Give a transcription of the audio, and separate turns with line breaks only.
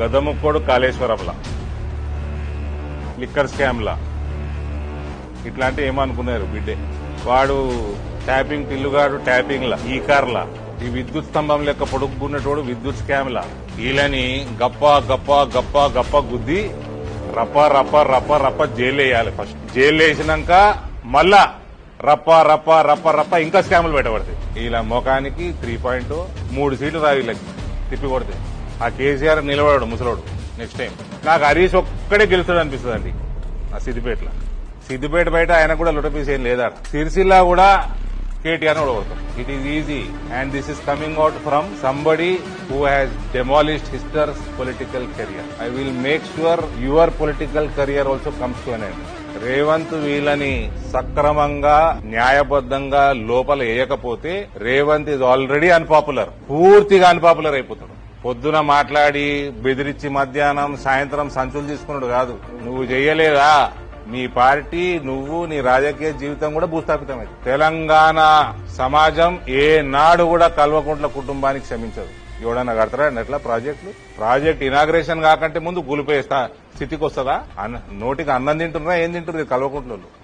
గదముక్కోడు కాళేశ్వరంలా liquor స్కామ్లా. ఇట్లాంటి ఏమనుకున్నారు బిడ్డే? వాడు ట్యాపింగ్ పిల్లుగాడు ట్యాపింగ్లా ఈ కార్లా ఈ విద్యుత్ స్తంభం లెక్క పొడుక్కున్నటోడు విద్యుత్ స్కామ్లా. వీళ్ళని గప్ప గప్ప గప్ప గప్ప గుద్ది రప్ప రప్ప రప్ప రప్ప జైలు వేయాలి ఫస్ట్. జైలు వేసినాక మళ్ళా రప్ప రప్ప రప్ప రప్ప ఇంకా స్కాములు పెట్టబడతాయి. వీళ్ళ ముఖానికి త్రీ పాయింట్ మూడు సీట్లు రావు తిప్పి కొడతాయి. ఆ కేసీఆర్ నిలబడాడు ముసలోడు. నెక్స్ట్ టైం నాకు హరీష్ ఒక్కడే గెలుస్తాడు అనిపిస్తుంది అండి ఆ సిద్దిపేటలో. సిద్దిపేట బయట ఆయన కూడా లుటపీస్ ఏం లేదా సిరిసిల్ల కూడా KTR ఓడగొడతాం. It is easy and this is coming out from somebody who has demolished హిస్టర్స్ political career I will make sure your political career also comes to an end Revanth వీళ్ళని సక్రమంగా న్యాయబద్ధంగా లోపల వేయకపోతే రేవంత్ ఇస్ ఆల్రెడీ అన్పాపులర్ పూర్తిగా unpopular అయిపోతాడు. పొద్దున మాట్లాడి బెదిరించి మధ్యాహ్నం సాయంత్రం సంచులు తీసుకున్నాడు కాదు. నువ్వు చేయలేదా నీ పార్టీ నువ్వు నీ రాజకీయ జీవితం కూడా భూస్థాపితమైంది. తెలంగాణ సమాజం ఏ నాడు కూడా కల్వకుంట్ల కుటుంబానికి క్షమించదు. ఎవడన్నా కడతారా ఎట్లా ప్రాజెక్టులు? ప్రాజెక్ట్ ఇనాగ్రేషన్ కాకంటే ముందు గులిపోయే స్థితికి వస్తుందా అన్న- నోటికి అన్నం తింటున్నా ఏం తింటున్నారు? కల్వకుంట్లలో